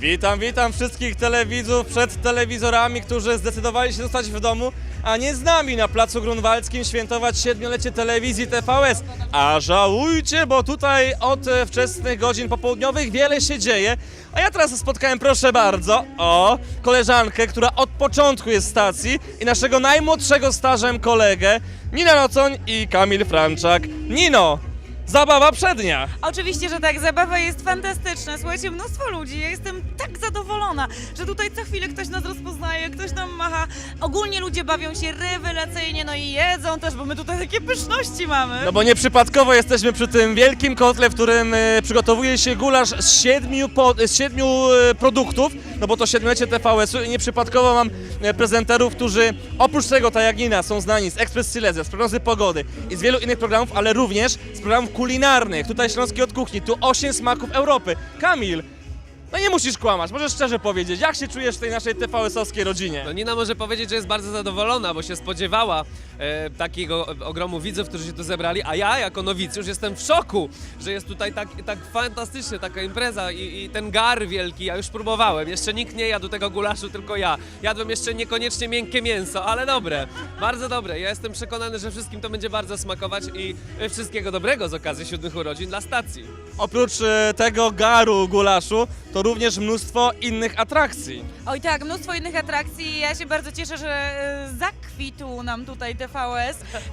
Witam, witam wszystkich telewidzów przed telewizorami, którzy zdecydowali się zostać w domu, a nie z nami na Placu Grunwaldzkim świętować siedmiolecie telewizji TVS. A żałujcie, bo tutaj od wczesnych godzin popołudniowych wiele się dzieje. A ja teraz spotkałem, proszę bardzo, o koleżankę, która od początku jest w stacji i naszego najmłodszego stażem kolegę, Nina Nocoń i Kamil Franczak. Nino, zabawa przednia. Oczywiście, że tak, zabawa jest fantastyczna. Słuchajcie, mnóstwo ludzi. Ja jestem tak zadowolona, że tutaj co chwilę ktoś nas rozpoznaje, ktoś nam macha. Ogólnie ludzie bawią się rewelacyjnie, no i jedzą też, bo my tutaj takie pyszności mamy. No bo nieprzypadkowo jesteśmy przy tym wielkim kotle, w którym e, przygotowuje się gulasz z siedmiu, po, z siedmiu e, produktów, no bo to siedmiolecie TVS-u i nieprzypadkowo mam e, prezenterów, którzy oprócz tego, tak jak Nina, są znani z Express Silesia, z prognozy pogody i z wielu innych programów, ale również z programów kulinarnych. Tutaj Śląski od Kuchni, tu osiem smaków Europy. Kamil, no nie musisz kłamać, możesz szczerze powiedzieć, jak się czujesz w tej naszej TVS-owskiej rodzinie? No Nina może powiedzieć, że jest bardzo zadowolona, bo się spodziewała e, takiego ogromu widzów, którzy się tu zebrali, a ja jako nowicjusz jestem w szoku, że jest tutaj tak, tak fantastycznie taka impreza i, i ten gar wielki, ja już próbowałem, jeszcze nikt nie jadł tego gulaszu, tylko ja. Jadłem jeszcze niekoniecznie miękkie mięso, ale dobre, bardzo dobre. Ja jestem przekonany, że wszystkim to będzie bardzo smakować i e, wszystkiego dobrego z okazji siódmych urodzin dla stacji. Oprócz e, tego garu gulaszu, to również mnóstwo innych atrakcji. Oj tak, mnóstwo innych atrakcji. Ja się bardzo cieszę, że e, zakwitł nam tutaj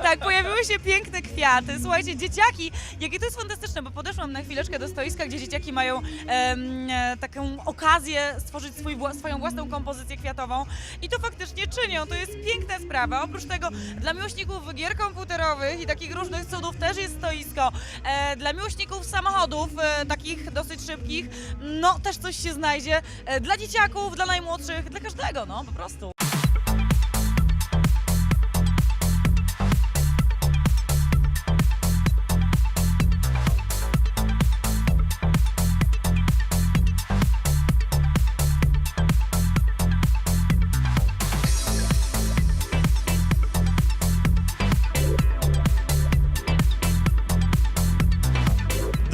Tak, pojawiły się piękne kwiaty. Słuchajcie, dzieciaki, jakie to jest fantastyczne, bo podeszłam na chwileczkę do stoiska, gdzie dzieciaki mają em, e, taką okazję stworzyć swój, swoją własną kompozycję kwiatową i to faktycznie czynią. To jest piękna sprawa. Oprócz tego dla miłośników gier komputerowych i takich różnych cudów też jest stoisko. E, dla miłośników samochodów, e, takich dosyć szybkich, no też coś się znajdzie. E, dla dzieciaków, dla najmłodszych, dla każdego, no po prostu.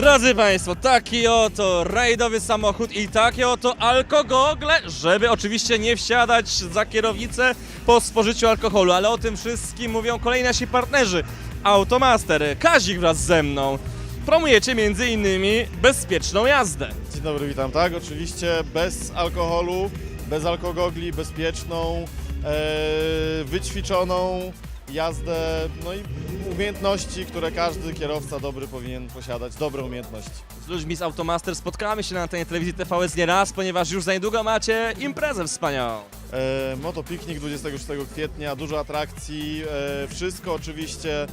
Drodzy Państwo, taki oto rajdowy samochód i takie oto alkogogle, żeby oczywiście nie wsiadać za kierownicę po spożyciu alkoholu, ale o tym wszystkim mówią kolejni nasi partnerzy. Automaster, Kazik wraz ze mną. Promujecie innymi bezpieczną jazdę. Dzień dobry, witam. Tak, oczywiście bez alkoholu, bez alkogogli, bezpieczną, e, wyćwiczoną jazdę, no i umiejętności, które każdy kierowca dobry powinien posiadać, dobre umiejętności. Z ludźmi z Automaster spotkamy się na antenie telewizji TVS nie raz, ponieważ już za niedługo macie imprezę wspaniałą. E, motopiknik 26 kwietnia, dużo atrakcji, e, wszystko oczywiście e,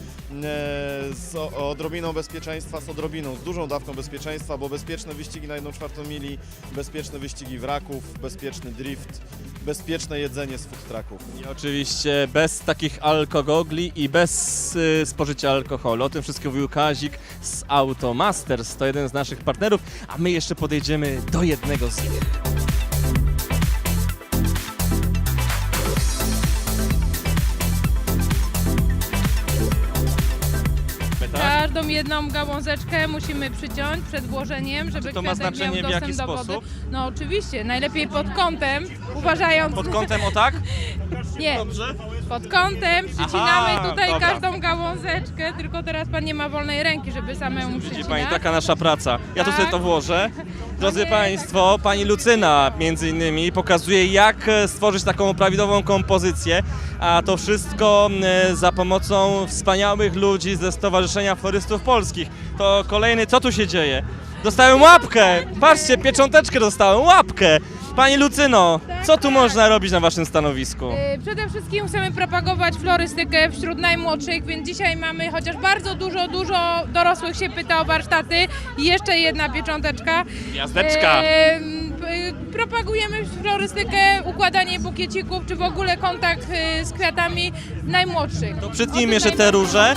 z odrobiną bezpieczeństwa, z odrobiną, z dużą dawką bezpieczeństwa, bo bezpieczne wyścigi na 1 czwartą mili, bezpieczne wyścigi wraków, bezpieczny drift, bezpieczne jedzenie z food trucków. I oczywiście bez takich alkogogli i bez y, spożycia alkoholu. O tym wszystkim mówił Kazik z Automasters. To jeden z naszych partnerów, a my jeszcze podejdziemy do jednego z nich. Każdą jedną gałązeczkę musimy przyciąć przed włożeniem, żeby to ma kwiatek znaczenie, w miał jaki dostęp do wody. sposób? No oczywiście, najlepiej pod kątem, uważając... Pod kątem o tak? Nie, Dobrze. pod kątem przycinamy Aha, tutaj dobra. każdą gałązeczkę, tylko teraz pan nie ma wolnej ręki, żeby samemu Widzi przycinać. Pani, taka nasza praca. Ja tu Tak. sobie to włożę. Drodzy Okej. Państwo, Pani Lucyna między innymi pokazuje jak e, stworzyć taką prawidłową kompozycję, a to wszystko e, za pomocą wspaniałych ludzi ze Stowarzyszenia Florystów Polskich. To kolejny, co tu się dzieje? Dostałem łapkę! Patrzcie, piecząteczkę dostałem, łapkę! Pani Lucyno, co tu można robić na Waszym stanowisku? Y, Przede wszystkim chcemy propagować florystykę wśród najmłodszych, więc dzisiaj mamy chociaż bardzo dużo, dużo dorosłych się pyta o warsztaty i jeszcze jedna piecząteczka. Gwiazdeczka. Em, p- Propagujemy florystykę, układanie bukiecików, czy w ogóle kontakt y, z kwiatami najmłodszych. To przytnijmy jeszcze te róże.